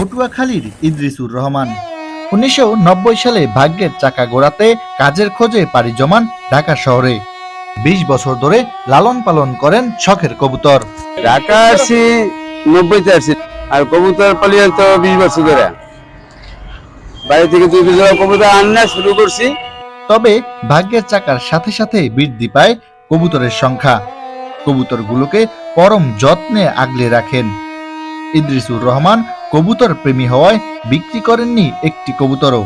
পটুয়াখালীর ইদ্রিসুর রহমান। উনিশশো নব্বই সালে ভাগ্যের চাকা গোড়াতে কাজের খোঁজে পাড়ি জমান ঢাকা শহরে। বিশ বছর ধরে লালন পালন করেন শখের কবুতর। ঢাকা আসছি নব্বইতে আসছি আর কবুতর পালিয়ে তো বিশ বছর ধরে। বাড়ি থেকে দুই বিশ কবুতর আন্না শুরু করছি। তবে ভাগ্যের চাকার সাথে সাথে বৃদ্ধি পায় কবুতরের সংখ্যা। কবুতরগুলোকে পরম যত্নে আগলে রাখেন। ইদ্রিসুর রহমান কবুতর প্রেমী হওয়ায় বিক্রি করেননি একটি কবুতরও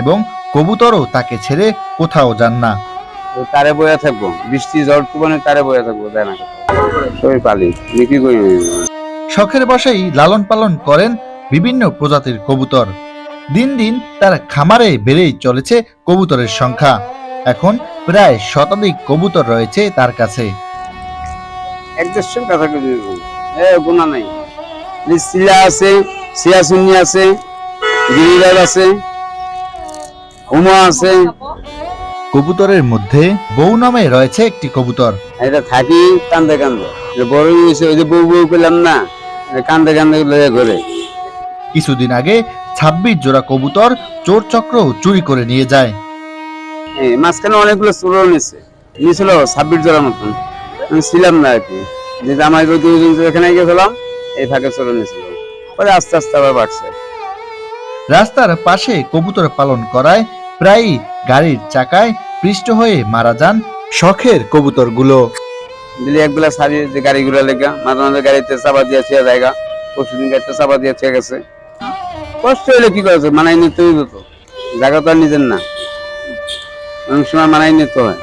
এবং কবুতরও তাকে ছেড়ে কোথাও যান না। তারে বয়ে থাকব বৃষ্টি ঝড় তুফানে তারে বয়ে থাকব দেয় না সবই পালি বিক্রি করি শখের বসেই লালন পালন করেন বিভিন্ন প্রজাতির কবুতর। দিন দিন তার খামারে বেড়েই চলেছে কবুতরের সংখ্যা। এখন প্রায় শতাধিক কবুতর রয়েছে তার কাছে। এক দেড়শোর কাছাকাছি এ গোনা নাই। সিলা আছে সিয়াসুন্নি আছে গিরিবাজ আছে উমা আছে। কবুতরের মধ্যে বউ নামে রয়েছে একটি কবুতর। এটা থাকি কান্দে কান্দে। বড় হয়েছে ওই যে বউ বউ পেলাম না কান্দে কান্দে লয়ে ঘরে। কিছুদিন আগে ছাব্বিশ জোড়া কবুতর চোর চক্র চুরি করে নিয়ে যায়। মাঝখানে অনেকগুলো চুরো নিছে। নিয়েছিল ছাব্বিশ জনের মতন। আমি ছিলাম না আর কি। যে আমার এখানে গেছিলাম এই ফাঁকে চুরো নিয়েছিল পরে আস্তে আস্তে আবার বাড়ছে। রাস্তার পাশে কবুতর পালন করায় প্রায়ই গাড়ির চাকায় পৃষ্ঠ হয়ে মারা যান শখের কবুতরগুলো। দিলে একবেলা সারি যে গাড়িগুলো লেগা, মাঝে মাঝে গাড়িতে চাপা দিয়ে ছেড়ে জায়গা পরশুদিন গাড়িতে চাপা দিয়ে ছেড়ে গেছে। কষ্ট হলে কি করেছে মানাই নিতে হইব তো। জায়গা তো আর নিজের না। অনেক সময় মানাই নিতে হয়।